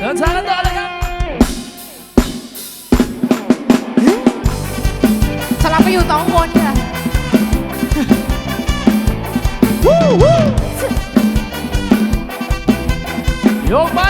เดินทางกันต่อเลยครับสลับไปอยู่สองคนค่ะโยกไปโย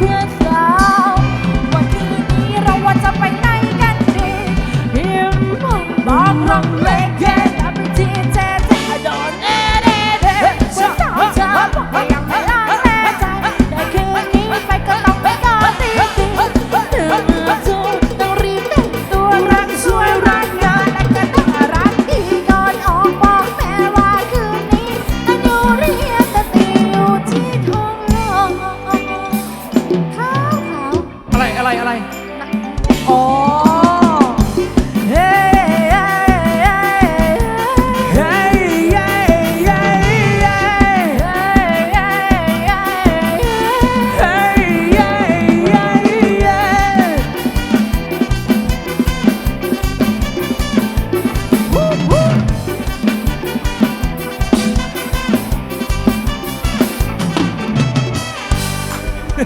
我